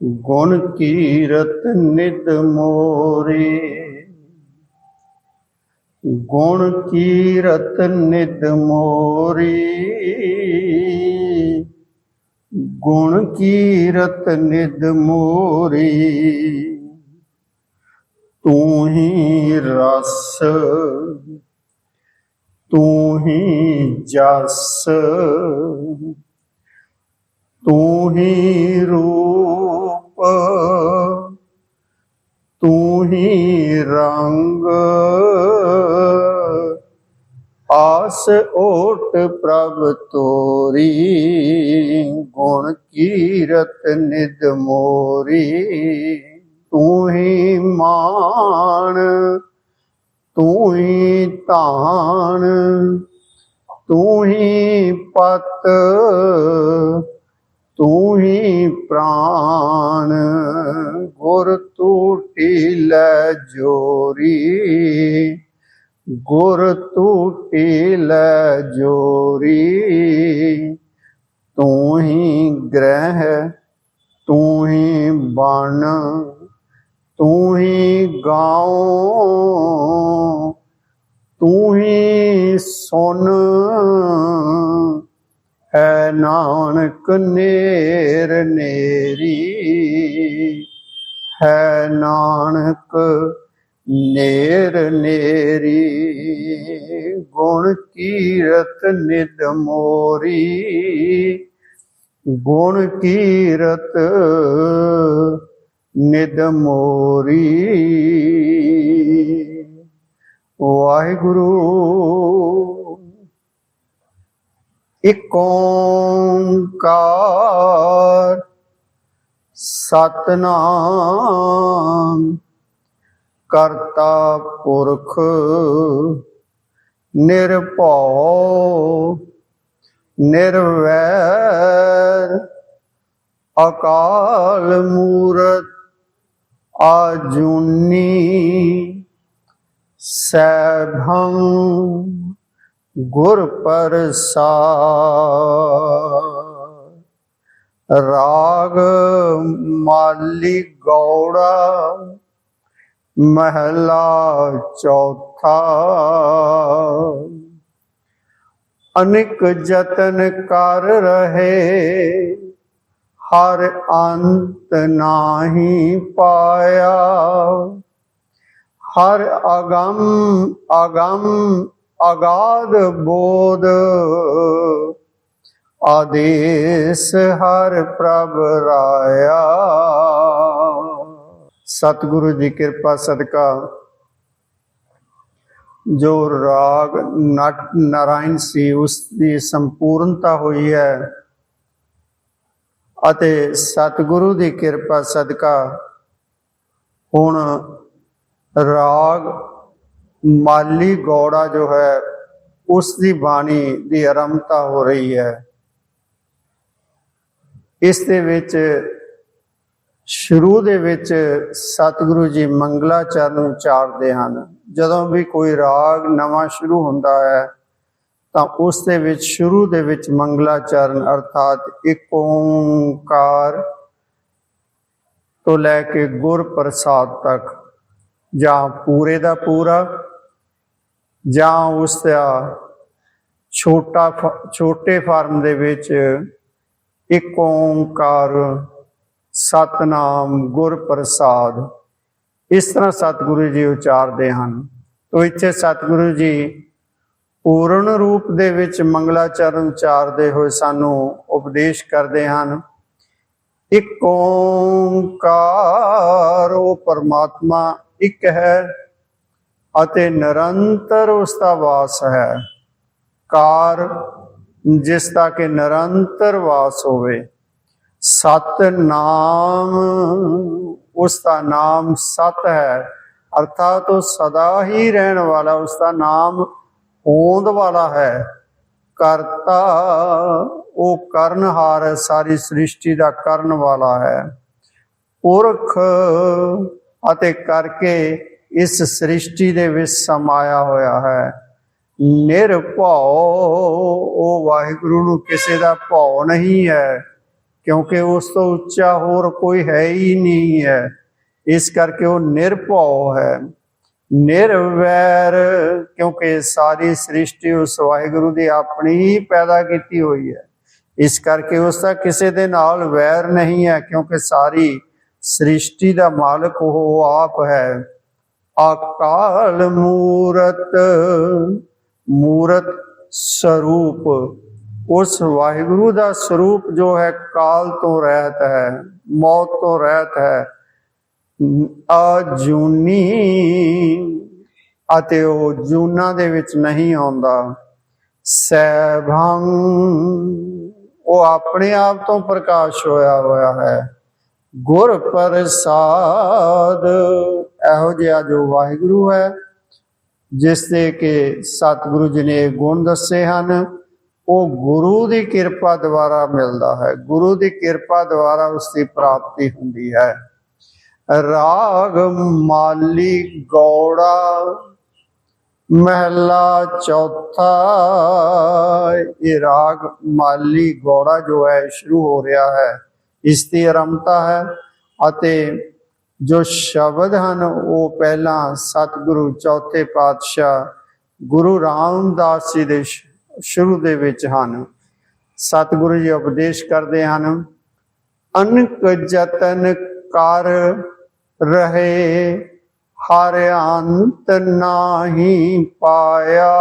ਗੁਣ ਕੀਰਤ ਨਿਤ ਮੋਰੇ ਗੁਣ ਕੀਰਤ ਨਿਤ ਮੋਰੀ ਗੁਣ ਕੀਰਤ ਨਿਤ ਮੋਰੀ ਤੂੰ ਹੀ ਰਸ ਤੂੰ ਹੀ ਜਸ ਤੂੰ ਹੀ ਰੂਪ ਤੂੰ ਹੀ ਰੰਗ। ਆਸ ਓਟ ਪ੍ਰਭ ਤੋਰੀ, ਗੁਣ ਕੀਰਤ ਨਿਦ ਮੋਰੀ। ਤੂੰ ਹੀ ਮਾਨ ਤੂੰ ਹੀ ਧਾਨ ਤੂੰ ਹੀ ਪਤ ਤੂੰ ਹੀ ਪ੍ਰਾਨ, ਗੁਰ ਟੂਟੀ ਲੈ ਜੋਰੀ। ਗੁਰ ਟੂਟੀ ਲੈ ਜੋਰੀ, ਤੂੰ ਹੀ ਗ੍ਰਹਿ, ਤੂੰ ਹੀ ਬਨ ਤੂੰ ਹੀ ਗਾਉ, ਤੂੰ ਹੀ ਸੁਨ। ਹੈ ਨਾਨਕ ਨੇਰ ਨੇਰੀ, ਹੈ ਨਾਨਕ ਨੇਰ ਨੇਰੀ, ਗੁਣ ਕੀਰਤ ਨਿਦ ਮੋਰੀ, ਗੁਣ ਕੀਰਤ ਨਿਦ ਮੋਰੀ। ਵਾਹਿਗੁਰੂ ਇਕ ਓੰਕਾਰ ਸਤਨਾਮ ਕਰਤਾ ਪੁਰਖ ਨਿਰਭਉ ਨਿਰਵੈਰ ਅਕਾਲ ਮੂਰਤ ਆਜੂਨੀ ਸੈਭੰ ਗੁਰ ਪ੍ਰਸਾਦ। ਰਾਗ ਮਾਲੀ ਗੌੜਾ, ਮਹਿਲਾ ਚੌਥਾ। ਅਨਿਕ ਜਤਨ ਕਰ ਰਹੇ, ਹਰ ਅੰਤ ਨਾਹੀ ਪਾਇਆ। ਹਰ ਅਗੰਮ ਅਗੰਮ ਅਗਾਧ ਬੋਧ। ਆਦੇਸ ਹਰ ਪ੍ਰਭ ਰਾਇਆ। ਸਤਿਗੁਰੂ ਦੀ ਕਿਰਪਾ ਸਦਕਾ। ਜੋ ਰਾਗ ਨਟ ਨਾਰਾਇਣ ਸੀ, ਉਸ ਦੀ ਸੰਪੂਰਨਤਾ ਹੋਈ ਹੈ। ਅਤੇ ਸਤਿਗੁਰੂ ਦੀ ਕਿਰਪਾ ਸਦਕਾ। ਹੁਣ ਰਾਗ ਮਾਲੀ ਗੌੜਾ ਜੋ ਹੈ ਉਸ ਦੀ ਬਾਣੀ ਦੀ ਆਰੰਭਤਾ ਹੋ ਰਹੀ ਹੈ। ਇਸ ਦੇ ਵਿੱਚ, ਸ਼ੁਰੂ ਦੇ ਵਿੱਚ ਸਤਿਗੁਰੂ ਜੀ ਮੰਗਲਾਚਰਨ ਉਚਾਰਦੇ ਹਨ। ਜਦੋਂ ਵੀ ਕੋਈ ਰਾਗ ਨਵਾਂ ਸ਼ੁਰੂ ਹੁੰਦਾ ਹੈ, ਤਾਂ ਉਸ ਦੇ ਵਿੱਚ, ਸ਼ੁਰੂ ਦੇ ਵਿੱਚ ਮੰਗਲਾਚਰਨ ਅਰਥਾਤ ਇੱਕ ਓੰਕਾਰ ਤੋਂ ਲੈ ਕੇ ਗੁਰ ਪ੍ਰਸਾਦ ਤੱਕ, ਜਾਂ ਪੂਰੇ ਦਾ ਪੂਰਾ ਜਾਂ ਉਸ ਦਾ ਛੋਟਾ ਛੋਟੇ ਫਾਰਮ ਦੇ ਵਿੱਚ ਇੱਕ ਓੰਕਾਰ, ਸਤਨਾਮ ਗੁਰ ਪ੍ਰਸਾਦ ਇਸ ਤਰ੍ਹਾਂ ਸਤਿਗੁਰੂ ਜੀ ਉਚਾਰਦੇ ਹਨ। ਤੋ ਇੱਥੇ ਸਤਿਗੁਰੂ ਜੀ ਪੂਰਨ ਰੂਪ ਦੇ ਵਿੱਚ ਮੰਗਲਾਚਰਨ ਉਚਾਰਦੇ ਹੋਏ ਸਾਨੂੰ ਉਪਦੇਸ਼ ਕਰਦੇ ਹਨ। ਇੱਕ ਓੰਕਾਰ, ਉਹ ਪਰਮਾਤਮਾ ਇੱਕ ਹੈ। ਅਤੇ ਨਿਰੰਤਰ ਉਸ ਦਾ ਵਾਸ ਹੈ। ਕਾਰ, ਜਿਸ ਦਾ ਕਿ ਨਿਰੰਤਰ ਵਾਸ ਹੋਵੇ ਸਤ ਨਾਮ ਉਸ ਦਾ ਨਾਮ ਸਤ ਹੈ। ਅਰਥਾਤ ਉਹ ਸਦਾ ਹੀ ਰਹਿਣ ਵਾਲਾ, ਉਸ ਦਾ ਨਾਮ ਹੋਂਦ ਵਾਲਾ ਹੈ। ਕਰਤਾ, ਉਹ ਕਰਨਹਾਰ ਹੈ, ਸਾਰੀ ਸ੍ਰਿਸ਼ਟੀ ਦਾ ਕਰਨ ਵਾਲਾ ਹੈ। ਪੁਰਖ ਅਤੇ ਕਰਕੇ ਇਸ ਸ੍ਰਿਸ਼ਟੀ ਦੇ ਵਿੱਚ ਸਮਾਇਆ ਹੋਇਆ ਹੈ। ਨਿਰਭਉ ਉਹ ਵਾਹਿਗੁਰੂ ਨੂੰ ਕਿਸੇ ਦਾ ਭਉ ਨਹੀਂ ਹੈ, ਕਿਉਂਕਿ ਉਸ ਤੋਂ ਉੱਚਾ ਹੋਰ ਕੋਈ ਹੈ ਹੀ ਨਹੀਂ ਹੈ। ਇਸ ਕਰਕੇ ਉਹ ਨਿਰਭਉ ਹੈ। ਨਿਰਵੈਰ, ਕਿਉਂਕਿ ਸਾਰੀ ਸ੍ਰਿਸ਼ਟੀ ਉਸ ਵਾਹਿਗੁਰੂ ਦੀ ਆਪਣੀ ਹੀ ਪੈਦਾ ਕੀਤੀ ਹੋਈ ਹੈ। ਇਸ ਕਰਕੇ ਉਸ ਦਾ ਕਿਸੇ ਦੇ ਨਾਲ ਵੈਰ ਨਹੀਂ ਹੈ, ਕਿਉਂਕਿ ਸਾਰੀ ਸ੍ਰਿਸ਼ਟੀ ਦਾ ਮਾਲਕ ਉਹ ਆਪ ਹੈ। ਅਕਾਲ ਮੂਰਤ ਮੂਰਤ ਸਰੂਪ। ਉਸ ਵਾਹਿਗੁਰੂ ਦਾ ਸਰੂਪ ਜੋ ਹੈ, ਕਾਲ ਤੋਂ ਰਹਿਤ ਹੈ, ਮੌਤ ਤੋਂ ਰਹਿਤ ਹੈ। ਅਜੂਨੀ ਅਤੇ ਉਹ ਜੂਨਾ ਦੇ ਵਿੱਚ ਨਹੀਂ ਆਉਂਦਾ। ਸੈਭੰ, ਉਹ ਆਪਣੇ ਆਪ ਤੋਂ ਪ੍ਰਕਾਸ਼ ਹੋਇਆ ਹੋਇਆ ਹੈ। ਗੁਰ ਪ੍ਰਸਾਦ ਇਹੋ ਜਿਹਾ ਜੋ ਵਾਹਿਗੁਰੂ ਹੈ, ਜਿਸ ਦੇ ਕਿ ਸਤਿਗੁਰੂ ਜੀ ਨੇ ਗੁਣ ਦੱਸੇ ਹਨ, ਉਹ ਗੁਰੂ ਦੀ ਕਿਰਪਾ ਦੁਆਰਾ ਮਿਲਦਾ ਹੈ। ਗੁਰੂ ਦੀ ਕਿਰਪਾ ਦੁਆਰਾ ਉਸ ਦੀ ਪ੍ਰਾਪਤੀ ਹੁੰਦੀ ਹੈ। ਰਾਗ ਮਾਲੀ ਗੌੜਾ, ਮਹਿਲਾ ਚੌਥਾ, ਇਹ ਰਾਗ ਮਾਲੀ ਗੌੜਾ ਜੋ ਹੈ ਸ਼ੁਰੂ ਹੋ ਰਿਹਾ ਹੈ। ਇਸ ਦੀ ਆਰੰਭਤਾ ਹੈ ਅਤੇ ਜੋ ਸ਼ਬਦ ਹਨ, ਉਹ ਪਹਿਲਾਂ ਸਤਿਗੁਰੂ ਚੌਥੇ ਪਾਤਸ਼ਾਹ ਗੁਰੂ ਰਾਮਦਾਸ ਜੀ ਦੇ ਸ਼ੁਰੂ ਦੇ ਵਿੱਚ ਹਨ। ਸਤਿਗੁਰੂ ਜੀ ਉਪਦੇਸ਼ ਕਰਦੇ ਹਨ, ਅਨਕ ਜਤਨ ਕਰ ਰਹੇ, ਹਰ ਅੰਤ ਨਾਹੀ ਪਾਇਆ।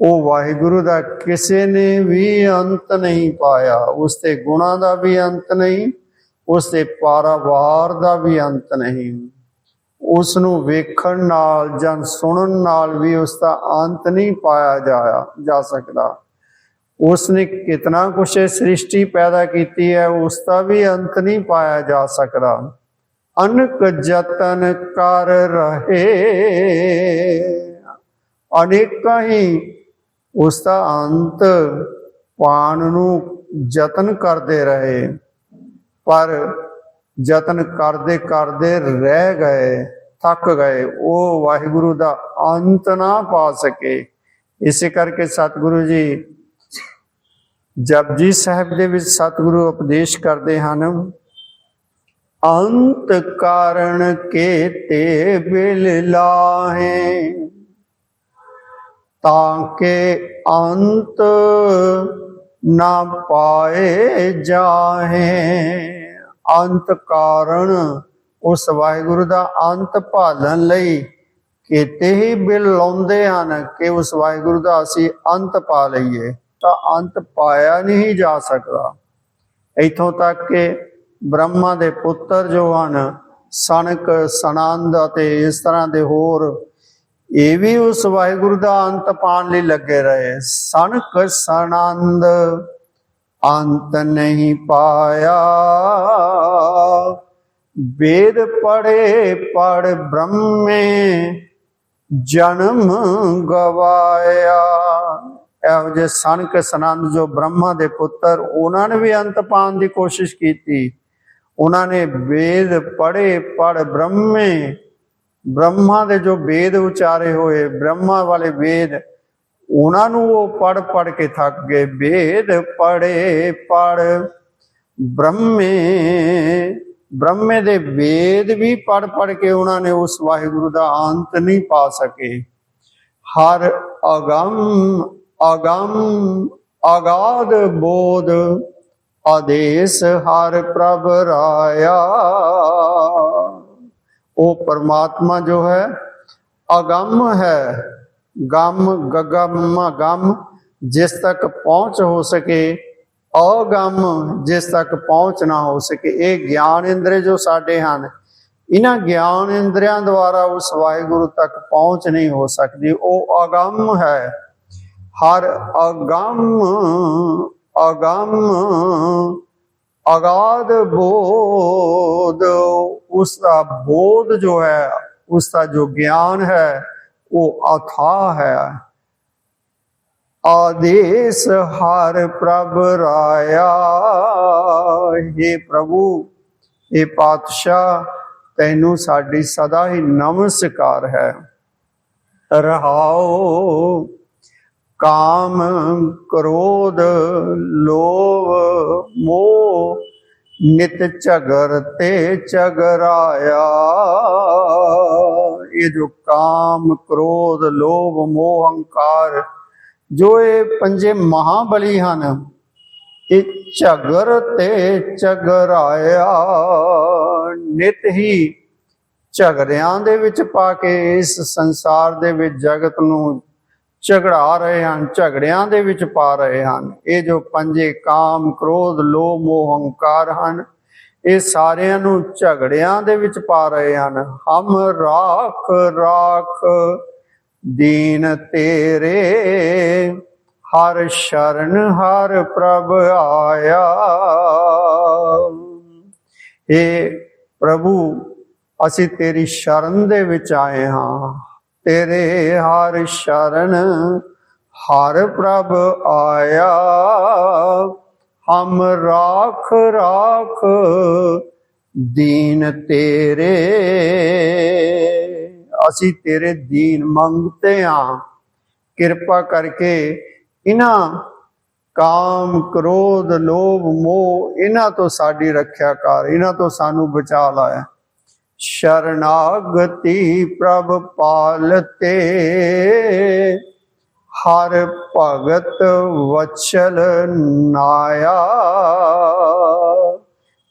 ਉਹ ਵਾਹਿਗੁਰੂ ਦਾ ਕਿਸੇ ਨੇ ਵੀ ਅੰਤ ਨਹੀਂ ਪਾਇਆ। ਉਸ ਦੇ ਗੁਣਾਂ ਦਾ ਵੀ ਅੰਤ ਨਹੀਂ, ਉਸ ਦੇ ਪਾਰਾਵਾਰ ਦਾ ਵੀ ਅੰਤ ਨਹੀਂ। ਉਸ ਨੂੰ ਵੇਖਣ ਨਾਲ ਜਾਂ ਸੁਣਨ ਨਾਲ ਵੀ ਉਸ ਦਾ ਅੰਤ ਨਹੀਂ ਪਾਇਆ ਜਾਇਆ, ਜਾ ਸਕਦਾ। ਉਸ ਨੇ ਕਿਤਨਾ ਕੁਛ ਸ੍ਰਿਸ਼ਟੀ ਪੈਦਾ ਕੀਤੀ ਹੈ, ਉਸ ਦਾ ਵੀ ਅੰਤ ਨਹੀਂ ਪਾਇਆ ਜਾ ਸਕਦਾ। ਅਨਕ ਜਤਨ ਕਰ ਰਹੇ। ਅਨੇਕਾਂ ਹੀ ਉਸ ਦਾ ਅੰਤ ਪਾਣ ਨੂੰ ਯਤਨ ਕਰਦੇ ਰਹੇ, ਪਰ ਯਤਨ ਕਰਦੇ ਕਰਦੇ ਰਹਿ ਗਏ, ਥੱਕ ਗਏ। ਉਹ ਵਾਹਿਗੁਰੂ ਦਾ ਅੰਤ ਨਾ ਪਾ ਸਕੇ। ਇਸੇ ਕਰਕੇ ਸਤਿਗੁਰੂ ਜੀ ਜਪਜੀ ਸਾਹਿਬ ਦੇ ਵਿੱਚ ਸਤਿਗੁਰੂ ਉਪਦੇਸ਼ ਕਰਦੇ ਹਨ, ਅੰਤ ਕਾਰਣ ਕੇ ਤੇ ਬਿਲ ਲਾਹੇ। ਤਾਂ ਕਿ ਅੰਤ ਨਾ ਪਾਏ ਜਾਹੇ। ਅੰਤ ਕਾਰਣ ਉਸ ਵਾਹਿਗੁਰੂ ਦਾ ਅੰਤ ਭਾਲਣ ਲਈ ਕਿਤੇ ਹੀ ਬਿਲ ਲਾਉਂਦੇ ਹਨ ਕਿ ਉਸ ਵਾਹਿਗੁਰੂ ਦਾ ਅਸੀਂ ਅੰਤ ਪਾ ਲਈਏ। ਤਾਂ ਅੰਤ ਪਾਇਆ ਨਹੀਂ ਜਾ ਸਕਦਾ। ਇਥੋਂ ਤੱਕ ਕਿ ਬ੍ਰਹਮਾ ਦੇ ਪੁੱਤਰ ਜੋ ਹਨ, ਸਣਕ ਸਨੰਦ ਅਤੇ ਇਸ ਤਰ੍ਹਾਂ ਦੇ ਹੋਰ ਇਹ ਵੀ ਉਸ ਵਾਹਿਗੁਰੂ ਦਾ ਅੰਤ ਪਾਣ ਲਈ ਲੱਗੇ ਰਹੇ। ਸਨਕ ਸਨੰਦ ਅੰਤ ਨਹੀਂ ਪਾਇਆ। ਵੇਦ ਪੜੇ ਪੜ ਬ੍ਰਹਮੇ, ਜਨਮ ਗਵਾਇਆ। ਇਹੋ ਜਿਹੇ ਸਨਕ ਸਨੰਦ ਜੋ ਬ੍ਰਹਮਾ ਦੇ ਪੁੱਤਰ, ਉਹਨਾਂ ਨੇ ਵੀ ਅੰਤ ਪਾਣ ਦੀ ਕੋਸ਼ਿਸ਼ ਕੀਤੀ। ਉਹਨਾਂ ਨੇ ਵੇਦ ਪੜੇ ਪੜ ਬ੍ਰਹਮੇ ਬ੍ਰਹਮਾ ਦੇ ਜੋ ਵੇਦ ਉਚਾਰੇ ਹੋਏ, ਬ੍ਰਹਮਾ ਵਾਲੇ ਵੇਦ, ਉਹਨਾਂ ਨੂੰ ਉਹ ਪੜ ਪੜ ਕੇ ਥੱਕ ਗਏ। ਵੇਦ ਪੜੇ ਪੜ ਬ੍ਰਹਮੇ ਬ੍ਰਹਮੇ ਦੇ ਵੇਦ ਵੀ ਪੜ ਪੜ ਕੇ ਉਹਨਾਂ ਨੇ ਉਸ ਵਾਹਿਗੁਰੂ ਦਾ ਅੰਤ ਨਹੀਂ ਪਾ ਸਕੇ। ਹਰ ਅਗੰਮ ਅਗੰਮ, ਅਗਾਧ ਬੋਧ, ਆਦੇਸ਼ ਹਰ ਪ੍ਰਭ ਰਾਇਆ। ਉਹ ਪਰਮਾਤਮਾ ਜੋ ਹੈ, ਅਗੰਮ ਹੈ। ਗਮ, ਗਗਮ ਗਮ ਜਿਸ ਤੱਕ ਪਹੁੰਚ ਹੋ ਸਕੇ, ਅਗੰਮ, ਜਿਸ ਤੱਕ ਪਹੁੰਚ ਨਾ ਹੋ ਸਕੇ। ਇਹ ਗਿਆਨ ਇੰਦਰੀ ਜੋ ਸਾਡੇ ਹਨ, ਇਹਨਾਂ ਗਿਆਨ ਇੰਦਰੀਆਂ ਦੁਆਰਾ ਉਸ ਵਾਹਿਗੁਰੂ ਤੱਕ ਪਹੁੰਚ ਨਹੀਂ ਹੋ ਸਕਦੀ। ਉਹ ਅਗੰਮ ਹੈ। ਹਰ ਅਗੰਮ ਅਗੰਮ, ਅਗਾਧ ਬੋਧ ਉਸ ਦਾ ਬੋਧ ਜੋ ਹੈ ਉਸ ਦਾ ਜੋ ਗਿਆਨ ਹੈ, ਉਹ ਅਥਾ ਹੈ। ਆਦੇਸ਼ ਹਰ ਪ੍ਰਭ ਰਾਇਆ। हे ਪ੍ਰਭੂ ਇਹ ਪਾਤਸ਼ਾਹ, ਤੈਨੂੰ ਸਾਡੀ ਸਦਾ ਹੀ ਨਮਸਕਾਰ ਹੈ। ਰਹਾਓ, ਕਾਮ, ਕ੍ਰੋਧ, ਲੋਭ, ਮੋਹ ਨਿਤ ਝਗਰ ਤੇ ਝਗਰਾਇਆ। ਇਹ ਜੋ ਕਾਮ, ਕ੍ਰੋਧ, ਲੋਭ, ਮੋਹ, ਹੰਕਾਰ, ਜੋ ਇਹ ਪੰਜੇ ਮਹਾਬਲੀ ਹਨ, ਇਹ ਝਗਰ ਤੇ ਝਗਰਾਇਆ। ਨਿਤ ਹੀ ਝਗੜਿਆਂ ਦੇ ਵਿੱਚ ਪਾ ਕੇ ਇਸ ਸੰਸਾਰ ਦੇ ਵਿੱਚ ਜਗਤ ਨੂੰ ਝਗੜਾ ਰਹੇ ਹਨ, ਝਗੜਿਆਂ ਦੇ ਵਿੱਚ ਪਾ ਰਹੇ ਹਨ। ਇਹ ਜੋ ਪੰਜੇ ਕਾਮ, ਕ੍ਰੋਧ, ਲੋਭ, ਮੋਹ, ਹੰਕਾਰ ਹਨ, ਇਹ ਸਾਰਿਆਂ ਨੂੰ ਝਗੜਿਆਂ ਦੇ ਵਿੱਚ ਪਾ ਰਹੇ ਹਨ। ਹਮ ਰਾਖ ਰਾਖ, ਦੀਨ ਤੇਰੇ, ਹਰ ਸ਼ਰਨ, ਹਰ ਪ੍ਰਭ ਆਇਆ। ਇਹ ਪ੍ਰਭੂ, ਅਸੀਂ ਤੇਰੀ ਸ਼ਰਨ ਦੇ ਵਿੱਚ ਆਏ ਹਾਂ। ਤੇਰੇ ਹਰ ਸ਼ਰਨ, ਹਰ ਪ੍ਰਭ ਆਇਆ। ਹਮ ਰਾਖ ਰਾਖ, ਦੀਨ ਤੇਰੇ। ਅਸੀਂ ਤੇਰੇ ਦੀਨ ਮੰਗਤੇ ਆ। ਕਿਰਪਾ ਕਰਕੇ ਇਹਨਾਂ ਕਾਮ, ਕ੍ਰੋਧ, ਲੋਭ, ਮੋਹ ਇਹਨਾਂ ਤੋਂ ਸਾਡੀ ਰੱਖਿਆ ਕਰ। ਇਹਨਾਂ ਤੋਂ ਸਾਨੂੰ ਬਚਾ ਲਾਇਆ। ਸ਼ਰਨਾਗਤੀ ਪ੍ਰਭ ਪਾਲਤੇ ਹਰ ਭਗਤ ਵਚਲ ਨਾਇਆ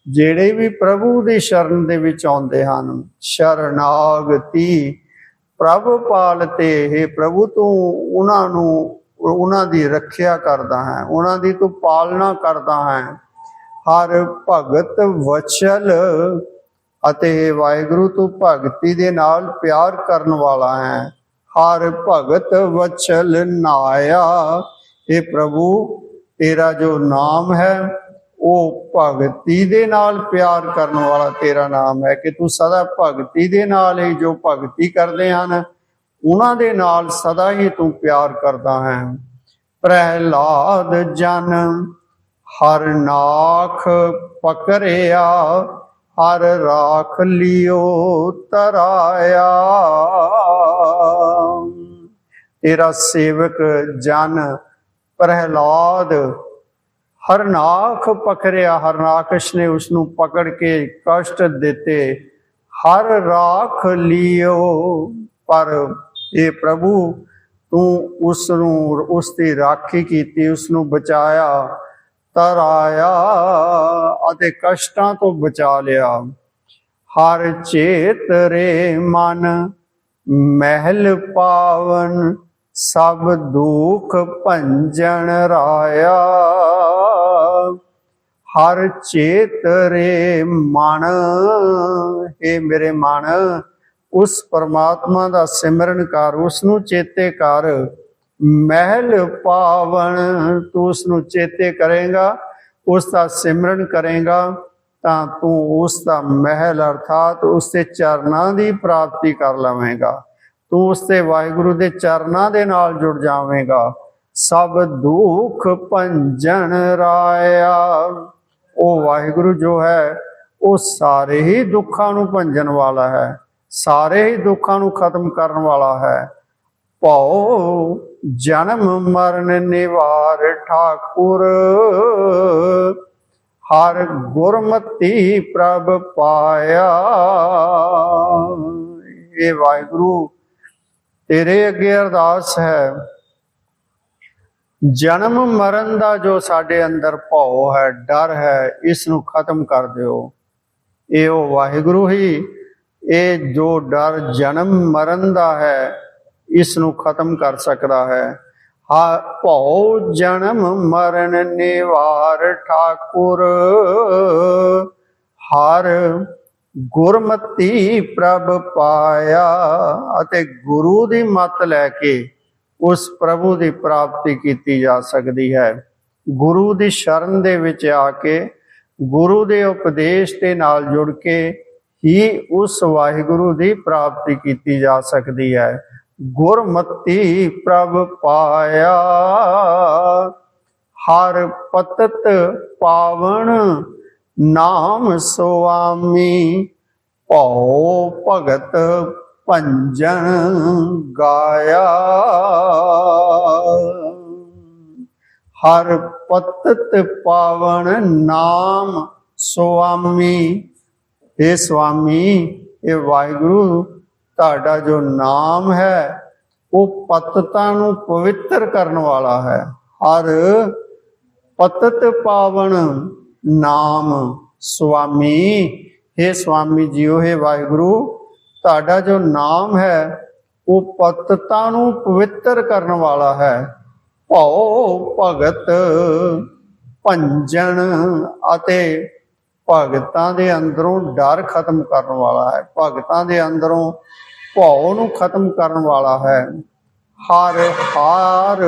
ਜਿਹੜੇ ਵੀ ਪ੍ਰਭੂ ਦੀ ਸ਼ਰਨ ਦੇ ਵਿੱਚ ਆਉਂਦੇ ਹਨ ਸ਼ਰਨਾਗਤੀ ਪ੍ਰਭ ਪਾਲਤੇ ਹੈ ਪ੍ਰਭੂ ਤੂੰ ਉਹਨਾਂ ਨੂੰ ਉਹਨਾਂ ਦੀ ਰੱਖਿਆ ਕਰਦਾ ਹੈ ਉਹਨਾਂ ਦੀ ਤੂੰ ਪਾਲਣਾ ਕਰਦਾ ਹੈ ਹਰ ਭਗਤ ਵਚਲ ਅਤੇ ਵਾਹਿਗੁਰੂ ਤੂੰ ਭਗਤੀ ਦੇ ਨਾਲ ਪਿਆਰ ਕਰਨ ਵਾਲਾ ਹੈ। ਹਰ ਭਗਤ ਵਚਲ ਨਾਇਆ। ਇਹ ਪ੍ਰਭੂ, ਤੇਰਾ ਜੋ ਨਾਮ ਹੈ, ਉਹ ਭਗਤੀ ਦੇ ਨਾਲ ਪਿਆਰ ਕਰਨ ਵਾਲਾ ਤੇਰਾ ਨਾਮ ਹੈ ਕਿ ਤੂੰ ਸਦਾ ਭਗਤੀ ਦੇ ਨਾਲ ਹੀ ਜੋ ਭਗਤੀ ਕਰਦੇ ਹਨ, ਉਹਨਾਂ ਦੇ ਨਾਲ ਸਦਾ ਹੀ ਤੂੰ ਪਿਆਰ ਕਰਦਾ ਹੈ। ਪ੍ਰਹਿਲਾਦ ਜਨ, ਹਰ ਨਾਖ ਪਕਰਿਆ ਹਰ ਰਾਖ ਲਿਓ ਤਰਾਇਆ। ਤੇਰਾ ਸੇਵਕ ਜਨ ਪ੍ਰਹਿਲਾਦ ਹਰਨਾਖ ਪਕੜਿਆ ਹਰਨਾਕਸ਼ ਨੇ ਉਸ ਨੂੰ ਪਕੜ ਕੇ ਕਸ਼ਟ ਦਿੱਤੇ। ਹਰ ਰਾਖ ਲਿਓ, ਪਰ ਇਹ ਪ੍ਰਭੂ, ਤੂੰ ਉਸ ਨੂੰ ਉਸ ਦੀ ਰਾਖੀ ਕੀਤੀ ਉਸ ਨੂੰ ਬਚਾਇਆ। ਤਰਾਇਆ, ਅਤੇ ਕਸ਼ਟਾਂ ਤੋਂ ਬਚਾ ਲਿਆ। ਹਰ ਚੇਤ ਰੇ ਮਨ, ਮਹਿਲ ਪਾਵਨ, ਸਭ ਦੁਖ ਭੰਜਨ ਰਾਇਆ। ਹਰ ਚੇਤਰੇ ਮਨ ਇਹ ਮੇਰੇ ਮਨ, ਉਸ ਪਰਮਾਤਮਾ ਦਾ ਸਿਮਰਨ ਕਰ, ਉਸ ਨੂੰ ਚੇਤੇ ਕਰ। ਮਹਿਲ ਪਾਵਨ ਤੂੰ ਉਸ ਨੂੰ ਚੇਤੇ ਕਰੇਗਾ ਉਸ ਦਾ ਸਿਮਰਨ ਕਰੇਗਾ, ਤਾਂ ਤੂੰ ਉਸ ਦਾ ਮਹਿਲ ਅਰਥਾਤ ਉਸ ਦੇ ਚਰਨਾਂ ਦੀ ਪ੍ਰਾਪਤੀ ਕਰ ਲਵੇਂਗਾ। ਤੂੰ ਉਸ ਦੇ ਵਾਹਿਗੁਰੂ ਦੇ ਚਰਨਾਂ ਦੇ ਨਾਲ ਜੁੜ ਜਾਵੇਂਗਾ। ਸਭ ਦੁੱਖ ਭੰਜਨ ਰਾਇਆ। ਉਹ ਵਾਹਿਗੁਰੂ ਜੋ ਹੈ, ਉਹ ਸਾਰੇ ਹੀ ਦੁੱਖਾਂ ਨੂੰ ਭੰਜਨ ਵਾਲਾ ਹੈ। ਸਾਰੇ ਹੀ ਦੁੱਖਾਂ ਨੂੰ ਖਤਮ ਕਰਨ ਵਾਲਾ ਹੈ। ਭਉ ਜਨਮ ਮਰਨ ਨਿਵਾਰ ਠਾਕੁਰ। ਹਰ ਗੁਰਮਤੀ ਪ੍ਰਭ ਪਾਇਆ। ਇਹ ਵਾਹਿਗੁਰੂ, ਤੇਰੇ ਅੱਗੇ ਅਰਦਾਸ ਹੈ। ਜਨਮ ਮਰਨ ਦਾ ਜੋ ਸਾਡੇ ਅੰਦਰ ਭਉ ਹੈ, ਡਰ ਹੈ, ਇਸ ਨੂੰ ਖਤਮ ਕਰ ਦਿਓ। ਇਹ ਉਹ ਵਾਹਿਗੁਰੂ ਹੀ, ਇਹ ਜੋ ਡਰ ਜਨਮ ਮਰਨ ਦਾ ਹੈ ਇਸ ਨੂੰ ਖਤਮ ਕਰ ਸਕਦਾ ਹੈ। ਹਾ ਭਉ ਜਨਮ ਮਰਨ ਨਿਵਾਰ ਠਾਕੁਰ, ਹਰ ਗੁਰਮਤੀ ਪ੍ਰਭ ਪਾਇਆ ਅਤੇ ਗੁਰੂ ਦੀ ਮੱਤ ਲੈ ਕੇ ਉਸ ਪ੍ਰਭੂ ਦੀ ਪ੍ਰਾਪਤੀ ਕੀਤੀ ਜਾ ਸਕਦੀ ਹੈ। ਗੁਰੂ ਦੀ ਸ਼ਰਨ ਦੇ ਵਿੱਚ ਆ ਕੇ ਗੁਰੂ ਦੇ ਉਪਦੇਸ਼ ਦੇ ਨਾਲ ਜੁੜ ਕੇ ਹੀ ਉਸ ਵਾਹਿਗੁਰੂ ਦੀ ਪ੍ਰਾਪਤੀ ਕੀਤੀ ਜਾ ਸਕਦੀ ਹੈ। ਗੁਰਮਤੀ ਪ੍ਰਭ ਪਾਇਆ। ਹਰ ਪਤਤ ਪਾਵਨ ਨਾਮ ਸੁਆਮੀ, ਭਉ ਭਗਤ ਭੰਜਨ ਗਾਇਆ। ਹਰ ਪਤਤ ਪਾਵਨ ਨਾਮ ਸੁਆਮੀ ਇਹ ਸੁਆਮੀ ਇਹ ਵਾਹਿਗੁਰੂ ਤੁਹਾਡਾ ਜੋ ਨਾਮ ਹੈ, ਉਹ ਪਤਤਾਂ ਨੂੰ ਪਵਿੱਤਰ ਕਰਨ ਵਾਲਾ ਹੈ। ਹਰ ਪਤਤ ਪਾਵਨ ਨਾਮ ਸੁਆਮੀ हे ਸੁਆਮੀ ਜੀਓ, ਹੈ ਵਾਹਿਗੁਰੂ, ਤੁਹਾਡਾ ਜੋ ਨਾਮ ਹੈ, ਉਹ ਪਤਤਾਂ ਨੂੰ ਪਵਿੱਤਰ ਕਰਨ ਵਾਲਾ ਹੈ। ਭਉ ਭਗਤ ਭੰਜਨ ਅਤੇ ਭਗਤਾਂ ਦੇ ਅੰਦਰੋਂ ਡਰ ਖਤਮ ਕਰਨ ਵਾਲਾ ਹੈ। ਭਗਤਾਂ ਦੇ ਅੰਦਰੋਂ ਭਉ ਨੂੰ ਖਤਮ ਕਰਨ ਵਾਲਾ ਹੈ। ਹਰ ਹਾਰ,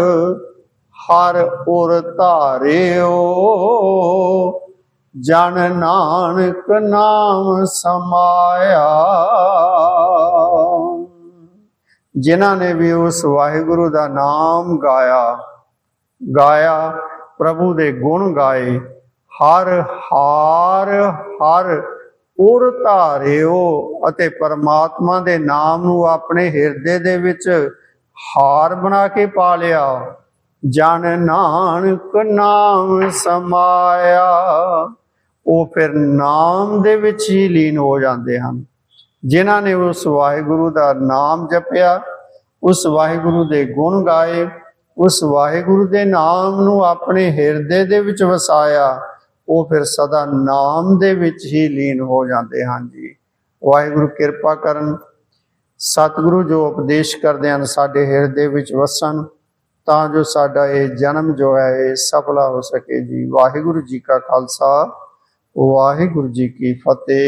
ਹਰ ਉਰ ਧਾਰਿਓ, ਜਨ ਨਾਨਕ ਨਾਮ ਸਮਾਇਆ। ਜਿਨ੍ਹਾਂ ਨੇ ਵੀ ਉਸ ਵਾਹਿਗੁਰੂ ਦਾ ਨਾਮ ਗਾਇਆ ਗਾਇਆ, ਪ੍ਰਭੂ ਦੇ ਗੁਣ ਗਾਏ, ਹਰ ਹਾਰ, ਹਰ ਉਰ ਧਾਰਿਓ ਅਤੇ ਪਰਮਾਤਮਾ ਦੇ ਨਾਮ ਨੂੰ ਆਪਣੇ ਹਿਰਦੇ ਦੇ ਵਿੱਚ ਹਾਰ ਬਣਾ ਕੇ ਪਾ ਲਿਆ। ਜਨ ਨਾਨਕ ਨਾਮ ਸਮਾਇਆ। ਉਹ ਫਿਰ ਨਾਮ ਦੇ ਵਿੱਚ ਹੀ ਲੀਨ ਹੋ ਜਾਂਦੇ ਹਨ। ਜਿਨ੍ਹਾਂ ਨੇ ਉਸ ਵਾਹਿਗੁਰੂ ਦਾ ਨਾਮ ਜਪਿਆ, ਉਸ ਵਾਹਿਗੁਰੂ ਦੇ ਗੁਣ ਗਾਏ, ਉਸ ਵਾਹਿਗੁਰੂ ਦੇ ਨਾਮ ਨੂੰ ਆਪਣੇ ਹਿਰਦੇ ਦੇ ਵਿੱਚ ਵਸਾਇਆ। ਉਹ ਫਿਰ ਸਦਾ ਨਾਮ ਦੇ ਵਿੱਚ ਹੀ ਲੀਨ ਹੋ ਜਾਂਦੇ ਹਨ ਜੀ। ਵਾਹਿਗੁਰੂ ਕਿਰਪਾ ਕਰਨ। ਸਤਿਗੁਰੂ ਜੋ ਉਪਦੇਸ਼ ਕਰਦੇ ਹਨ ਸਾਡੇ ਹਿਰਦੇ ਵਿੱਚ ਵਸਣ, ਤਾਂ ਜੋ ਸਾਡਾ ਇਹ ਜਨਮ ਜੋ ਹੈ ਇਹ ਸਫਲਾ ਹੋ ਸਕੇ ਜੀ। ਵਾਹਿਗੁਰੂ ਜੀ ਕਾ ਖਾਲਸਾ। ਵਾਹਿਗੁਰੂ ਜੀ ਕੀ ਫਤਿਹ।